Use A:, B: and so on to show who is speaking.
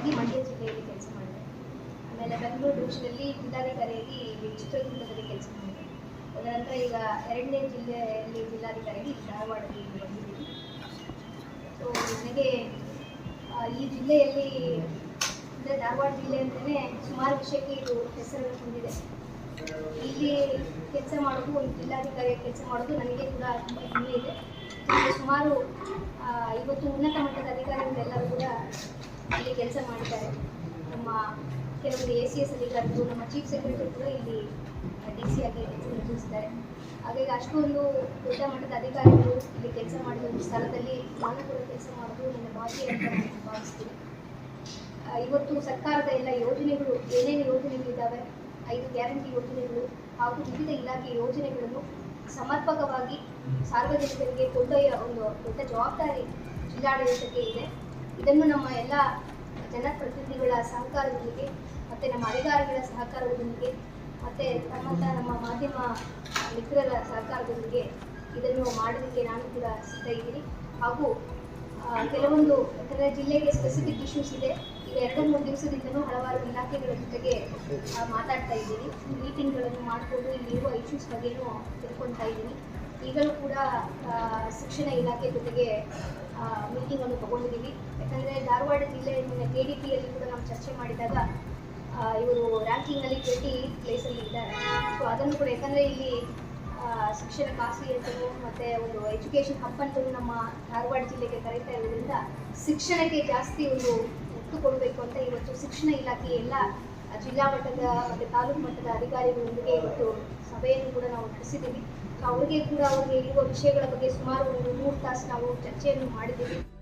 A: ಜಿಲ್ಲಾಧಿಕಾರಿಯಾಗಿ ಮಂಡ್ಯ ಜಿಲ್ಲೆಯಲ್ಲಿ ಕೆಲಸ ಮಾಡಿದೆ. ಆಮೇಲೆ ಬೆಂಗಳೂರು ಡಿವಿಷನಲ್ಲಿ ಜಿಲ್ಲಾಧಿಕಾರಿಯಾಗಿ ಚಿತ್ರದುರ್ಗದಲ್ಲಿ ಕೆಲಸ ಮಾಡಿದೆ. ಅದನಂತರ ಈಗ ಎರಡನೇ ಜಿಲ್ಲೆಯಲ್ಲಿ ಜಿಲ್ಲಾಧಿಕಾರಿಯಾಗಿ ಧಾರವಾಡದಲ್ಲಿ ಬಂದಿದ್ದೀನಿ. ಸೊ ನನಗೆ ಈ ಜಿಲ್ಲೆಯಲ್ಲಿ, ಅಂದರೆ ಧಾರವಾಡ ಜಿಲ್ಲೆ ಅಂತಲೇ ಸುಮಾರು ವಿಷಯಕ್ಕೆ ಇದು ಹೆಸರನ್ನು ಹೊಂದಿದೆ ಇಲ್ಲಿ ಕೆಲಸ ಮಾಡೋದು, ಒಂದು ಜಿಲ್ಲಾಧಿಕಾರಿ ಕೆಲಸ ಮಾಡೋದು ನನಗೆ ಕೂಡ ತುಂಬ ಹೆಮ್ಮೆ ಇದೆ ಸುಮಾರು ಇವತ್ತು ಉನ್ನತ ಮಟ್ಟದ ಅಧಿಕಾರಿಗಳೆಲ್ಲರಿಗೂ ಕೆಲಸ ಮಾಡಿದ್ದಾರೆ. ನಮ್ಮ ಕೆಲವೊಂದು ಎ ಸಿ ಎಸ್ ಅಧಿಕಾರಿಗಳು ನಮ್ಮ ಚೀಫ್ ಸೆಕ್ರೆಟರಿ ಕೂಡ ಇಲ್ಲಿ ಡಿ ಸಿ ಆಗಿ ಕೆಲಸ ಹಾಗಾಗಿ ಅಷ್ಟೊಂದು ದೊಡ್ಡ ಮಟ್ಟದ ಅಧಿಕಾರಿಗಳು ಇಲ್ಲಿ ಕೆಲಸ ಮಾಡಿದ ಒಂದು ಸ್ಥಳದಲ್ಲಿ ನಾನು ಕೂಡ ಕೆಲಸ ಮಾಡೋದು ನನ್ನ ಭಾಗ್ಯ ಅಂತ ನಾನು ಭಾವಿಸ್ತೀನಿ. ಇವತ್ತು ಸರ್ಕಾರದ ಎಲ್ಲ ಯೋಜನೆಗಳು, ಏನೇನು ಯೋಜನೆಗಳಿದ್ದಾವೆ ಐದು ಗ್ಯಾರಂಟಿ ಯೋಜನೆಗಳು ಹಾಗೂ ವಿವಿಧ ಇಲಾಖೆ ಯೋಜನೆಗಳನ್ನು ಸಮರ್ಪಕವಾಗಿ ಸಾರ್ವಜನಿಕರಿಗೆ ಕೊಂಡೊಯ್ಯ ಒಂದು ದೊಡ್ಡ ಜವಾಬ್ದಾರಿ ಜಿಲ್ಲಾಡಳಿತಕ್ಕೆ ಇದೆ. ಇದನ್ನು ನಮ್ಮ ಎಲ್ಲ ಜನಪ್ರತಿನಿಧಿಗಳ ಸಹಕಾರದೊಂದಿಗೆ ಮತ್ತು ನಮ್ಮ ಅಧಿಕಾರಿಗಳ ಸಹಕಾರದೊಂದಿಗೆ ಮತ್ತು ತಮ್ಮಂಥ ನಮ್ಮ ಮಾಧ್ಯಮ ಮಿತ್ರರ ಸಹಕಾರದೊಂದಿಗೆ ಇದನ್ನು ಮಾಡೋದಕ್ಕೆ ನಾನು ಕೂಡ ಸಿದ್ಧ ಇದ್ದೀನಿ. ಹಾಗೂ ಕೆಲವೊಂದು ಇತರ ಜಿಲ್ಲೆಗೆ ಸ್ಪೆಸಿಫಿಕ್ ಇಶ್ಯೂಸ್ ಇದೆ. ಈಗ ಎರಡು ಮೂರು ದಿವಸದಿಂದಲೂ ಹಲವಾರು ಇಲಾಖೆಗಳ ಜೊತೆಗೆ ಮಾತಾಡ್ತಾ ಇದ್ದೀನಿ. ಮೀಟಿಂಗ್ಗಳನ್ನು ಮಾಡಿಕೊಂಡು ಇಲ್ಲಿರುವ ಇಶ್ಯೂಸ್ ಬಗ್ಗೆಯೂ ತಿಳ್ಕೊತಾ ಇದ್ದೀನಿ. ಈಗಲೂ ಕೂಡ ಶಿಕ್ಷಣ ಇಲಾಖೆ ಜೊತೆಗೆ ಮೀಟಿಂಗನ್ನು ತಗೊಂಡಿದ್ದೀವಿ. ಯಾಕಂದರೆ ಧಾರವಾಡ ಜಿಲ್ಲೆ ಕೆ ಡಿ ಪಿಯಲ್ಲಿ ಕೂಡ ನಾವು ಚರ್ಚೆ ಮಾಡಿದಾಗ ಇವರು ರ್ಯಾಂಕಿಂಗ್ನಲ್ಲಿ ಟ್ವೆಂಟಿ ಪ್ಲೇಸಲ್ಲಿ ಇದ್ದಾರೆ. ಸೊ ಅದನ್ನು ಕೂಡ ಯಾಕಂದರೆ ಇಲ್ಲಿ ಶಿಕ್ಷಣ ಖಾಸಗಿ ಅಂತಲೂ ಮತ್ತು ಒಂದು ಎಜುಕೇಷನ್ ಹಬ್ ಅಂತಲೂ ನಮ್ಮ ಧಾರವಾಡ ಜಿಲ್ಲೆಗೆ ಕರೀತಾ ಇರೋದ್ರಿಂದ ಶಿಕ್ಷಣಕ್ಕೆ ಜಾಸ್ತಿ ಒಂದು ಒತ್ತು ಕೊಡಬೇಕು ಅಂತ ಇವತ್ತು ಶಿಕ್ಷಣ ಇಲಾಖೆ ಎಲ್ಲ, ಜಿಲ್ಲಾ ಮಟ್ಟದ ಮತ್ತು ತಾಲೂಕು ಮಟ್ಟದ ಅಧಿಕಾರಿಗಳೊಂದಿಗೆ ಇವತ್ತು ಸಭೆಯನ್ನು ಕೂಡ ನಾವು ನಡೆಸಿದ್ದೀವಿ. ಅವರಿಗೆ ಕೂಡ ಅವರಿಗೆ ಇರುವ ವಿಷಯಗಳ ಬಗ್ಗೆ ಸುಮಾರು ಒಂದು ಮೂರು ತಾಸು ನಾವು ಚರ್ಚೆಯನ್ನು ಮಾಡಿದ್ದೀವಿ.